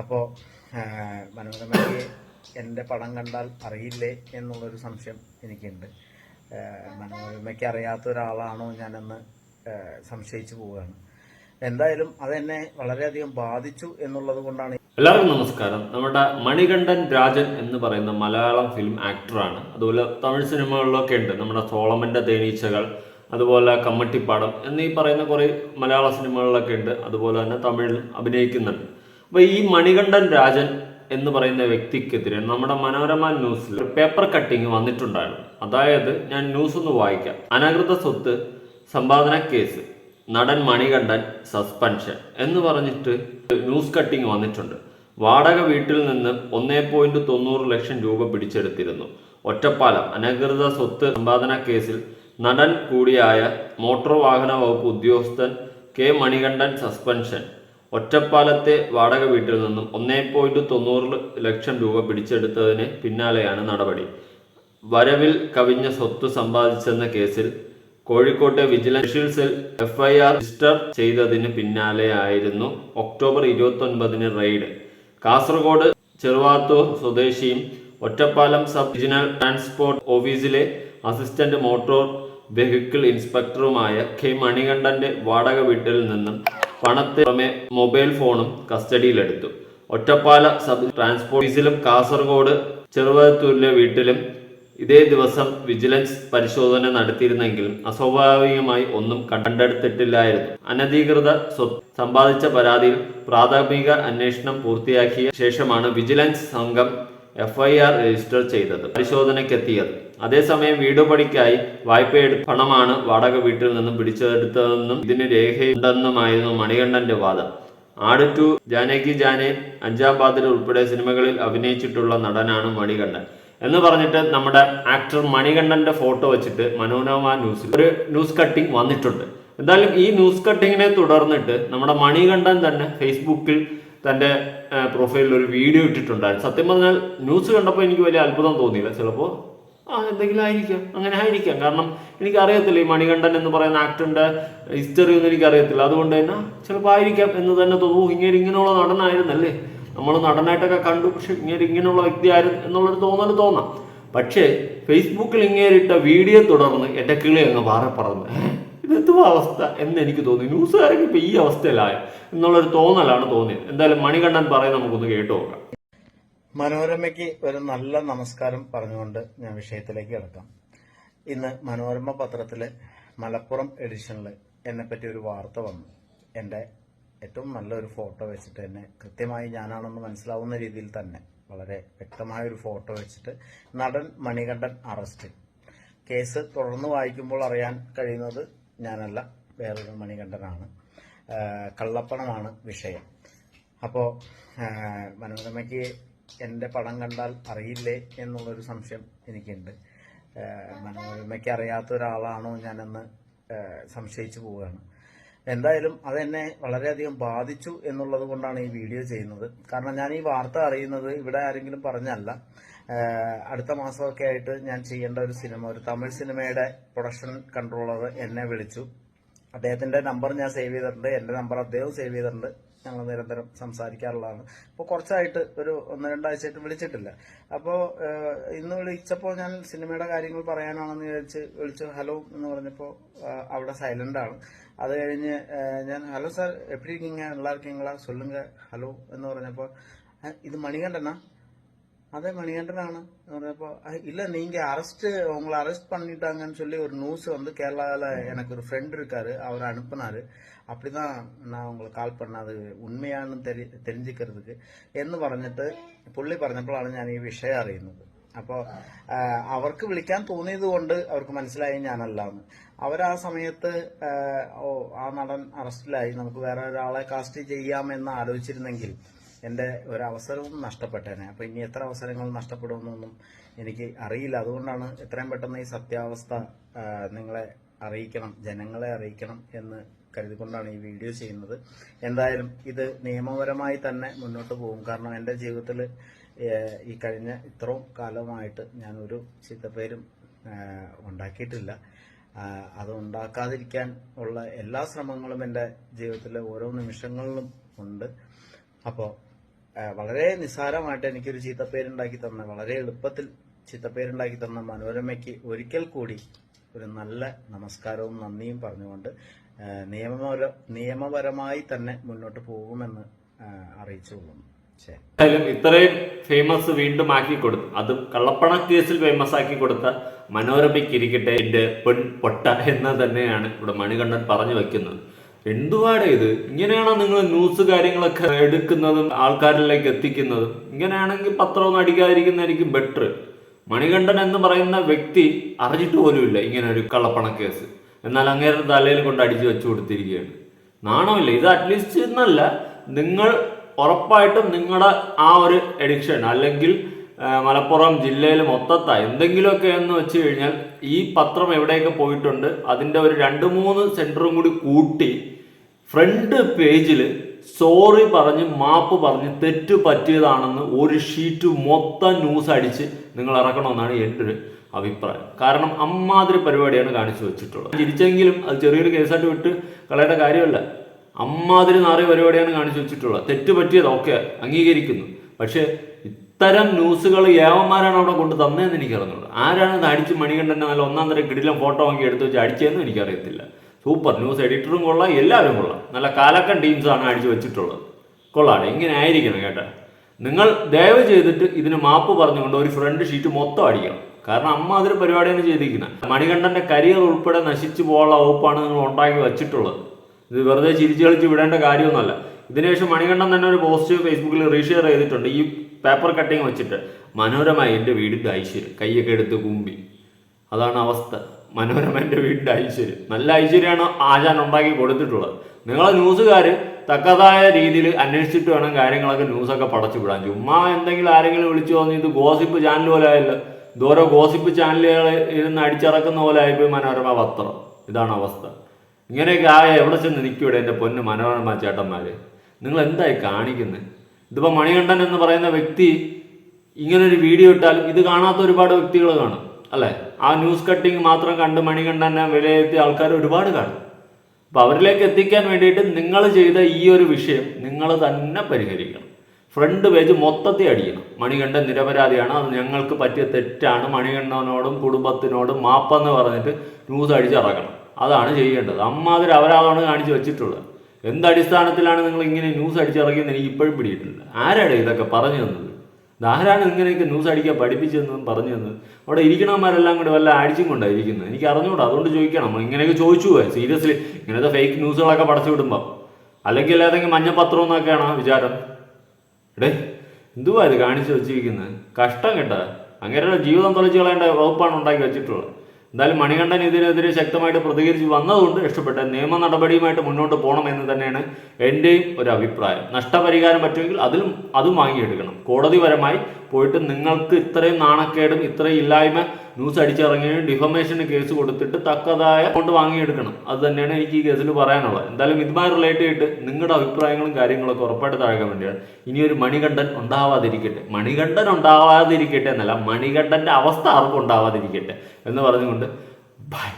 അപ്പോൾ മനോരമയ്ക്ക് എന്റെ പടം കണ്ടാൽ അറിയില്ലേ എന്നുള്ളൊരു സംശയം എനിക്കുണ്ട്. മനോരമയ്ക്ക് അറിയാത്ത ഒരാളാണോ ഞാനെന്ന് സംശയിച്ചു പോവുകയാണ്. എന്തായാലും അതെന്നെ വളരെയധികം ബാധിച്ചു എന്നുള്ളത് കൊണ്ടാണ് എല്ലാവർക്കും നമസ്കാരം. നമ്മുടെ മണികണ്ഠൻ രാജൻ എന്ന് പറയുന്ന മലയാളം ഫിലിം ആക്ടറാണ് അതുപോലെ തമിഴ് സിനിമകളിലൊക്കെ ഉണ്ട്. നമ്മുടെ സോളമന്റെ തേനീച്ചകൾ അതുപോലെ കമ്മട്ടിപ്പാടം എന്നീ പറയുന്ന കുറേ മലയാള സിനിമകളിലൊക്കെ ഉണ്ട്. അതുപോലെ തന്നെ തമിഴിൽ അഭിനയിക്കുന്നുണ്ട്. അപ്പോൾ ഈ മണികണ്ഠൻ രാജൻ എന്ന് പറയുന്ന വ്യക്തിക്കെതിരെ നമ്മുടെ മനോരമ ന്യൂസിൽ ഒരു പേപ്പർ കട്ടിങ് വന്നിട്ടുണ്ടായിരുന്നു. അതായത് ഞാൻ ന്യൂസ് ഒന്ന് വായിക്കാം. അനധികൃത സ്വത്ത് സമ്പാദന കേസ് നടൻ മണികണ്ഠൻ സസ്പെൻഷൻ എന്ന് പറഞ്ഞിട്ട് ന്യൂസ് കട്ടിങ് വന്നിട്ടുണ്ട്. വാടക വീട്ടിൽ നിന്ന് ഒന്നേ പോയിന്റ് തൊണ്ണൂറ് ലക്ഷം രൂപ പിടിച്ചെടുത്തിരുന്നു. ഒറ്റപ്പാലം അനധികൃത സ്വത്ത് സമ്പാദന കേസിൽ നടൻ കൂടിയായ മോട്ടോർ വാഹന വകുപ്പ് ഉദ്യോഗസ്ഥൻ കെ മണികണ്ഠൻ സസ്പെൻഷൻ ഒറ്റപ്പാലത്തെ വാടക വീട്ടിൽ നിന്നും ഒന്നേ പോയിന്റ് തൊണ്ണൂറ് ലക്ഷം രൂപ പിടിച്ചെടുത്തതിന് പിന്നാലെയാണ് നടപടി. വരവിൽ കവിഞ്ഞ സ്വത്ത് സമ്പാദിച്ചെന്ന കേസിൽ കോഴിക്കോട്ടെ വിജിലൻസ് സെൽ എഫ്ഐആർ രജിസ്റ്റർ ചെയ്തതിന് പിന്നാലെയായിരുന്നു ഒക്ടോബർ ഇരുപത്തി ഒൻപതിന് റെയ്ഡ്. കാസർഗോഡ് ചെറുവാത്തൂർ സ്വദേശിയും ഒറ്റപ്പാലം സബ് റീജിയണൽ ട്രാൻസ്പോർട്ട് ഓഫീസിലെ അസിസ്റ്റന്റ് മോട്ടോർ വെഹിക്കിൾ ഇൻസ്പെക്ടറുമായ കെ മണികണ്ഠന്റെ വാടക വീട്ടിൽ നിന്നും പണത്തിന് പുറമെ മൊബൈൽ ഫോണും കസ്റ്റഡിയിലെടുത്തു. ഒറ്റപ്പാല സബ് ട്രാൻസ്പോർട്ടീസിലും കാസർഗോഡ് ചെറുവത്തൂരിലെ വീട്ടിലും ഇതേ ദിവസം വിജിലൻസ് പരിശോധന നടത്തിയിരുന്നെങ്കിലും അസ്വാഭാവികമായി ഒന്നും കണ്ടെടുത്തിട്ടില്ലായിരുന്നു. അനധികൃത സമ്പാദിച്ച പരാതിയിൽ പ്രാഥമിക അന്വേഷണം പൂർത്തിയാക്കിയ ശേഷമാണ് വിജിലൻസ് സംഘം എഫ്ഐആർ രജിസ്റ്റർ ചെയ്തത് പരിശോധനയ്ക്കെത്തിയത്. അതേസമയം വീട് പണിക്കായി വായ്പയെടുത്ത പണമാണ് വാടക വീട്ടിൽ നിന്നും പിടിച്ചെടുത്തതെന്നും ഇതിന് രേഖയുണ്ടെന്നുമായിരുന്നു മണികണ്ഠന്റെ വാദം. ആട് ടു ജാനകി ജാനെ അഞ്ചാം പാതിര ഉൾപ്പെടെ സിനിമകളിൽ അഭിനയിച്ചിട്ടുള്ള നടനാണ് മണികണ്ഠൻ. എന്ന് പറഞ്ഞിട്ട് നമ്മുടെ ആക്ടർ മണികണ്ഠന്റെ ഫോട്ടോ വെച്ചിട്ട് മനോരമ ന്യൂസിൽ ഒരു ന്യൂസ് കട്ടിംഗ് വന്നിട്ടുണ്ട്. എന്തായാലും ഈ ന്യൂസ് കട്ടിങ്ങിനെ തുടർന്നിട്ട് നമ്മുടെ മണികണ്ഠൻ തന്നെ ഫേസ്ബുക്കിൽ തന്റെ പ്രൊഫൈലിൽ ഒരു വീഡിയോ ഇട്ടിട്ടുണ്ടായിരുന്നു. സത്യം പറഞ്ഞാൽ ന്യൂസ് കണ്ടപ്പോൾ എനിക്ക് വലിയ അത്ഭുതം തോന്നിയില്ല. ചിലപ്പോൾ ആ എന്തെങ്കിലും ആയിരിക്കാം. അങ്ങനെ ആയിരിക്കാം. കാരണം എനിക്കറിയത്തില്ല ഈ മണികണ്ഠൻ എന്ന് പറയുന്ന ആക്ടറിന്റെ ഹിസ്റ്ററി ഒന്നും എനിക്കറിയത്തില്ല. അതുകൊണ്ട് തന്നെ ചിലപ്പോൾ ആയിരിക്കാം എന്ന് തന്നെ തോന്നുന്നു. ഇങ്ങനെ ഇങ്ങനെയുള്ള നടനായിരുന്നല്ലേ? നമ്മൾ നടനായിട്ടൊക്കെ കണ്ടു പക്ഷെ ഇങ്ങനെ ഇങ്ങനെയുള്ള വ്യക്തി ആയിരുന്നു എന്നുള്ളൊരു തോന്നൽ തോന്നാം. പക്ഷേ ഫേസ്ബുക്കിൽ ഇങ്ങേരിട്ട വീഡിയോ തുടർന്ന് എന്റെ കിളി അങ്ങ് പാറ പറന്നു "ഏ, ഇതെന്തുവാ അവസ്ഥ? എന്ന് എനിക്ക് തോന്നി. ന്യൂസുകാരൊക്കെ ഇപ്പൊ ഈ അവസ്ഥയിലായ എന്നുള്ളൊരു തോന്നലാണ് തോന്നിയത്. എന്തായാലും മണികണ്ഠൻ പറയുന്നത് നമുക്കൊന്ന് കേട്ടു നോക്കാം. മനോരമയ്ക്ക് ഒരു നല്ല നമസ്കാരം പറഞ്ഞുകൊണ്ട് ഞാൻ വിഷയത്തിലേക്ക് കിടക്കാം. ഇന്ന് മനോരമ പത്രത്തിലെ മലപ്പുറം എഡിഷനിൽ എന്നെപ്പറ്റി ഒരു വാർത്ത വന്നു. എന്റെ ഏറ്റവും നല്ലൊരു ഫോട്ടോ വെച്ചിട്ട് തന്നെ കൃത്യമായി ഞാനാണെന്ന് മനസ്സിലാവുന്ന രീതിയിൽ തന്നെ വളരെ വ്യക്തമായ ഒരു ഫോട്ടോ വെച്ചിട്ട് നടൻ മണികണ്ഠൻ അറസ്റ്റ്. കേസ് തുടർന്ന് വായിക്കുമ്പോൾ അറിയാൻ കഴിയുന്നത് ഞാനല്ല വേറൊരു മണികണ്ഠനാണ്. കള്ളപ്പണമാണ് വിഷയം. അപ്പോൾ മനോരമയ്ക്ക് എന്റെ പടം കണ്ടാൽ അറിയില്ലേ എന്നുള്ളൊരു സംശയം എനിക്കുണ്ട്. മനോരമയ്ക്ക് അറിയാത്ത ഒരാളാണോ ഞാനെന്ന് സംശയിച്ചു പോവുകയാണ്. എന്തായാലും അതെന്നെ വളരെയധികം ബാധിച്ചു എന്നുള്ളത് കൊണ്ടാണ് ഈ വീഡിയോ ചെയ്യുന്നത്. കാരണം ഞാൻ ഈ വാർത്ത അറിയുന്നത് ഇവിടെ ആരെങ്കിലും പറഞ്ഞല്ല. അടുത്ത മാസമൊക്കെ ആയിട്ട് ഞാൻ ചെയ്യേണ്ട ഒരു സിനിമ ഒരു തമിഴ് സിനിമയുടെ പ്രൊഡക്ഷൻ കൺട്രോളർ എന്നെ വിളിച്ചു. അദ്ദേഹത്തിന്റെ നമ്പർ ഞാൻ സേവ് ചെയ്തിട്ടുണ്ട്. എന്റെ നമ്പർ അദ്ദേഹം സേവ് ചെയ്തിട്ടുണ്ട്. ഞങ്ങൾ നിരന്തരം സംസാരിക്കാറുള്ളതാണ്. അപ്പോൾ കുറച്ചായിട്ട് ഒരു ഒന്ന് രണ്ടാഴ്ചയായിട്ട് വിളിച്ചിട്ടില്ല. അപ്പോൾ ഇന്ന് വിളിച്ചപ്പോൾ ഞാൻ സിനിമയുടെ കാര്യങ്ങൾ പറയാനാണെന്ന് വിചാരിച്ച് വിളിച്ചു. ഹലോ എന്ന് പറഞ്ഞപ്പോൾ അവിടെ സൈലന്റ് ആണ്. അത് കഴിഞ്ഞ് ഞാൻ ഹലോ സാർ എപ്പിടിരിക്കീങ്ക സൊല്ലുങ്ക. ഹലോ എന്ന് പറഞ്ഞപ്പോൾ ഇത് മണികണ്ഠനാ? അതെ மணிகண்டனான இப்போ இல்லை நீங்கள் அரெஸ்ட்டு உங்களை அரெஸ்ட் பண்ணிட்டாங்கன்னு சொல்லி ஒரு நியூஸ் வந்து கேரளாவில் எனக்கு ஒரு ஃப்ரெண்ட் இருக்கார் அவர் அனுப்புனார் அப்படி நான் உங்களுக்கு കാൽ പണത് ഉണ്മയാണെന്ന് തെരി എന്ന് പറഞ്ഞിട്ട് പുള്ളി പറഞ്ഞപ്പോഴാണ് ഞാൻ ഈ വിഷയം അറിയുന്നത്. അപ്പോൾ അവർക്ക് വിളിക്കാൻ തോന്നിയത് കൊണ്ട് അവർക്ക് മനസ്സിലായി ഞാനല്ലാന്ന്. അവരാ സമയത്ത് ഓ ആ നടൻ അറസ്റ്റിലായി. നമുക്ക് വേറെ ഒരാളെ കാസ്റ്റ് ചെയ്യാമെന്ന് ആലോചിച്ചിരുന്നെങ്കിൽ എന്റെ ഒരവസരവും നഷ്ടപ്പെട്ടേനെ. അപ്പോൾ ഇനി എത്ര അവസരങ്ങൾ നഷ്ടപ്പെടുമെന്നൊന്നും എനിക്ക് അറിയില്ല. അതുകൊണ്ടാണ് എത്രയും പെട്ടെന്ന് ഈ സത്യാവസ്ഥ നിങ്ങളെ അറിയിക്കണം ജനങ്ങളെ അറിയിക്കണം എന്ന് കരുതിക്കൊണ്ടാണ് ഈ വീഡിയോ ചെയ്യുന്നത്. എന്തായാലും ഇത് നിയമപരമായി തന്നെ മുന്നോട്ട് പോകും. കാരണം എന്റെ ജീവിതത്തിൽ ഈ കഴിഞ്ഞ ഇത്രയും കാലമായിട്ട് ഞാനൊരു ഒരു ചീത്തപ്പേരും ഉണ്ടാക്കിയിട്ടില്ല. അത് ഉണ്ടാക്കാതിരിക്കാൻ ഉള്ള എല്ലാ ശ്രമങ്ങളും എന്റെ ജീവിതത്തിലെ ഓരോ നിമിഷങ്ങളിലും ഉണ്ട്. അപ്പോൾ വളരെ നിസ്സാരമായിട്ട് എനിക്കൊരു ചീത്തപ്പേരുണ്ടാക്കി തന്ന വളരെ എളുപ്പത്തിൽ ചീത്തപ്പേരുണ്ടാക്കി തന്ന മനോരമയ്ക്ക് ഒരിക്കൽ കൂടി ഒരു നല്ല നമസ്കാരവും നന്ദിയും പറഞ്ഞുകൊണ്ട് നിയമപര നിയമപരമായി തന്നെ മുന്നോട്ട് പോകുമെന്ന് അറിയിച്ചുകൊള്ളുന്നു. ഇത്രയും ഫേമസ് വീണ്ടും ആക്കി കൊടുത്തു അതും കള്ളപ്പണ കേസിൽ ഫേമസ് ആക്കി കൊടുത്ത മനോരമയ്ക്ക് ഇരിക്കട്ടെ എന്റെ പെൺ പൊട്ട എന്ന് തന്നെയാണ് ഇവിടെ മണികണ്ഠൻ പറഞ്ഞു വെക്കുന്നത്. എന്തുവാടെ ഇത്? ഇങ്ങനെയാണോ നിങ്ങൾ ന്യൂസ് കാര്യങ്ങളൊക്കെ എടുക്കുന്നതും ആൾക്കാരിലേക്ക് എത്തിക്കുന്നതും? ഇങ്ങനെയാണെങ്കിൽ പത്രമൊന്നും അടിക്കാതിരിക്കുന്നതായിരിക്കും ബെറ്റർ മണികണ്ഠൻ എന്ന് പറയുന്ന വ്യക്തി അറിഞ്ഞിട്ട് പോലുമില്ല ഇങ്ങനെ ഒരു കള്ളപ്പണ കേസ്. എന്നാൽ അങ്ങേരുടെ തലയിൽ കൊണ്ട് അടിച്ചു വെച്ചു കൊടുത്തിരിക്കുകയാണ്. നാണമില്ല. ഇത് അറ്റ്ലീസ്റ്റ് എന്നല്ല നിങ്ങൾ ഉറപ്പായിട്ടും നിങ്ങളുടെ ആ ഒരു എഡിക്ഷൻ അല്ലെങ്കിൽ മലപ്പുറം ജില്ലയിൽ മൊത്തത്ത എന്തെങ്കിലുമൊക്കെ എന്ന് വെച്ച് കഴിഞ്ഞാൽ ഈ പത്രം എവിടെയൊക്കെ പോയിട്ടുണ്ട് അതിന്റെ ഒരു രണ്ട് മൂന്ന് സെന്ററും കൂടി കൂട്ടി ഫ്രണ്ട് പേജിൽ സോറി പറഞ്ഞ് മാപ്പ് പറഞ്ഞ് തെറ്റ് പറ്റിയതാണെന്ന് ഒരു ഷീറ്റ് മൊത്തം ന്യൂസ് അടിച്ച് നിങ്ങൾ ഇറക്കണമെന്നാണ് എന്റെ ഒരു അഭിപ്രായം. കാരണം അമ്മാതിരി പരിപാടിയാണ് കാണിച്ചു വെച്ചിട്ടുള്ളത്. തിരിച്ചെങ്കിലും അത് ചെറിയൊരു കേസായിട്ട് വിട്ട് കളയേണ്ട കാര്യമല്ല. അമ്മാതിരി നാറിയ പരിപാടിയാണ് കാണിച്ചു വെച്ചിട്ടുള്ളത്. തെറ്റ് പറ്റിയത് ഓക്കെ അംഗീകരിക്കുന്നു. പക്ഷേ ഇത്തരം ന്യൂസുകൾ ഏവന്മാരാണ് അവിടെ കൊണ്ട് തന്നതെന്ന് എനിക്കറിഞ്ഞുള്ളൂ ആരാണ് ഇത് അടിച്ച് മണികണ്ഠന്റെ നല്ല ഒന്നാം തരം കിടിലം ഫോട്ടോ വാങ്ങി എടുത്ത് വെച്ച് അടിച്ചതെന്ന് എനിക്കറിയത്തില്ല. സൂപ്പർ ന്യൂസ് എഡിറ്ററും കൊള്ളാം എല്ലാവരും കൊള്ളാം. നല്ല കാലക്കൻ ടീംസാണ് അടിച്ചു വെച്ചിട്ടുള്ളത്. കൊള്ളാടെ ഇങ്ങനെ ആയിരിക്കണം കേട്ടോ. നിങ്ങൾ ദയവ് ചെയ്തിട്ട് ഇതിന് മാപ്പ് പറഞ്ഞുകൊണ്ട് ഒരു ഫ്രണ്ട് ഷീറ്റ് മൊത്തം അടിക്കണം. കാരണം അമ്മ അതൊരു പരിപാടിയാണ് ചെയ്തിരിക്കുന്നത് മണികണ്ഠന്റെ കരിയർ ഉൾപ്പെടെ നശിച്ചു പോകാനുള്ള വകുപ്പാണ് നിങ്ങൾ ഉണ്ടാക്കി വെച്ചിട്ടുള്ളത്. ഇത് വെറുതെ ചിരിച്ചു കളിച്ച് വിടേണ്ട കാര്യമൊന്നുമല്ല. ഇതിനുശേഷം മണികണ്ഠൻ തന്നെ ഒരു പോസ്റ്റ് ഫേസ്ബുക്കിൽ റീഷെയർ ചെയ്തിട്ടുണ്ട്. ഈ പേപ്പർ കട്ടിങ് വെച്ചിട്ട് മനോരമായി എന്റെ വീടിന്റെ ഐശ്വര്യം. കൈയൊക്കെ എടുത്ത് കുമ്പി. അതാണ് അവസ്ഥ. മനോരമന്റെ വീടിന്റെ ഐശ്വര്യം. നല്ല ഐശ്വര്യമാണ് ആശാൻ ഉണ്ടാക്കി കൊടുത്തിട്ടുള്ളത്. നിങ്ങളെ ന്യൂസുകാർ തക്കതായ രീതിയിൽ അന്വേഷിച്ചിട്ട് വേണം കാര്യങ്ങളൊക്കെ ന്യൂസൊക്കെ പടച്ചു വിടാൻ. ചുമ്മാ എന്തെങ്കിലും ആരെങ്കിലും വിളിച്ചു തോന്നി ഇത് ഗോസിപ്പ് ചാനൽ പോലെ ആയല്ലോ. ഇതോരോ ഗോസിപ്പ് ചാനലുകൾ ഇരുന്ന് അടിച്ചിറക്കുന്ന പോലെ ആയിപ്പോയി മനോരമ പത്രം. ഇതാണ് അവസ്ഥ. ഇങ്ങനെയൊക്കെ ആയ എവിടെ ചെന്ന് നിൽക്കൂടെ എന്റെ പൊന്ന് മനോരമ ചേട്ടന്മാർ നിങ്ങൾ എന്തായി കാണിക്കുന്നത് ഇതിപ്പോൾ മണികണ്ഠൻ എന്ന് പറയുന്ന വ്യക്തി ഇങ്ങനൊരു വീഡിയോ ഇട്ടാൽ ഇത് കാണാത്ത ഒരുപാട് വ്യക്തികൾ കാണും. അല്ലെ? ആ ന്യൂസ് കട്ടിങ് മാത്രം കണ്ട് മണികണ്ഠനെ വിലയിരുത്തിയ ആൾക്കാർ ഒരുപാട് കാണും. അപ്പൊ അവരിലേക്ക് എത്തിക്കാൻ വേണ്ടിയിട്ട് നിങ്ങൾ ചെയ്ത ഈ ഒരു വിഷയം നിങ്ങൾ തന്നെ പരിഹരിക്കണം. ഫ്രണ്ട് പേജ് മൊത്തത്തിൽ അടിക്കണം. മണികണ്ഠൻ നിരപരാധിയാണ്. അത് ഞങ്ങൾക്ക് പറ്റിയ തെറ്റാണ്. മണികണ്ഠനോടും കുടുംബത്തിനോടും മാപ്പെന്ന് പറഞ്ഞിട്ട് ന്യൂസ് അടിച്ചിറക്കണം അതാണ് ചെയ്യേണ്ടത്. അമ്മാതിരി അവരാണ് കാണിച്ചു വെച്ചിട്ടുള്ളത്. എന്ത് അടിസ്ഥാനത്തിലാണ് നിങ്ങൾ ഇങ്ങനെ ന്യൂസ് അടിച്ചിറക്കിയെന്ന് എനിക്ക് ഇപ്പോഴും പിടിയിട്ടില്ല. ആരാണ് ഇതൊക്കെ പറഞ്ഞു തന്നത്? ഇതാരാണ് ഇങ്ങനെയൊക്കെ ന്യൂസ് അടിക്കാൻ പഠിപ്പിച്ചതെന്നും പറഞ്ഞു തന്നത് അവിടെ ഇരിക്കണമാരെല്ലാം കൂടെ വല്ല അടിച്ചും കൊണ്ടാണ് ഇരിക്കുന്നത് എനിക്ക് അറിഞ്ഞൂടാ അതുകൊണ്ട് ചോദിക്കണം. ഇങ്ങനെയൊക്കെ ചോദിച്ചു സീരിയസ്ലി ഇങ്ങനത്തെ ഫേക്ക് ന്യൂസുകളൊക്കെ പടച്ചു വിടുമ്പോൾ അല്ലെങ്കിൽ ഏതെങ്കിലും മഞ്ഞപ്പത്രം എന്നൊക്കെയാണ് വിചാരം? എടേ എന്തുവാ ഇത് കാണിച്ചു വെച്ചിരിക്കുന്നത് കഷ്ടം കേട്ടാ. അങ്ങനെ ജീവിതം തൊലച്ചു കളയേണ്ട വകുപ്പാണ് ഉണ്ടാക്കി വെച്ചിട്ടുള്ളത്. എന്തായാലും മണികണ്ഠൻ ഇതിനെതിരെ ശക്തമായിട്ട് പ്രതികരിച്ച് വന്നതുകൊണ്ട് രക്ഷപ്പെട്ട നിയമ നടപടിയുമായിട്ട് മുന്നോട്ട് പോകണം എന്ന് തന്നെയാണ് എന്റെയും ഒരു അഭിപ്രായം. നഷ്ടപരിഹാരം പറ്റുമെങ്കിൽ അതിലും അതും വാങ്ങിയെടുക്കണം. കോടതിപരമായി പോയിട്ട് നിങ്ങൾക്ക് ഇത്രയും നാണക്കേടും ഇത്രയും ഇല്ലായ്മ ന്യൂസ് അടിച്ചിറങ്ങിയും ഡിഫമേഷന് കേസ് കൊടുത്തിട്ട് തക്കതായ കൊണ്ട് വാങ്ങിയെടുക്കണം. അത് തന്നെയാണ് എനിക്ക് ഈ കേസിൽ പറയാനുള്ളത്. എന്തായാലും ഇതുമായി റിലേറ്റ് ചെയ്തിട്ട് നിങ്ങളുടെ അഭിപ്രായങ്ങളും കാര്യങ്ങളൊക്കെ ഉറപ്പായിട്ട് താഴ്ക്കാൻ വേണ്ടിയാണ് ഇനി ഒരു മണികണ്ഠൻ ഉണ്ടാവാതിരിക്കട്ടെ. മണികണ്ഠൻ ഉണ്ടാവാതിരിക്കട്ടെ എന്നല്ല മണികണ്ഠന്റെ അവസ്ഥ ആർക്കും ഉണ്ടാവാതിരിക്കട്ടെ എന്ന് പറഞ്ഞുകൊണ്ട് ബൈ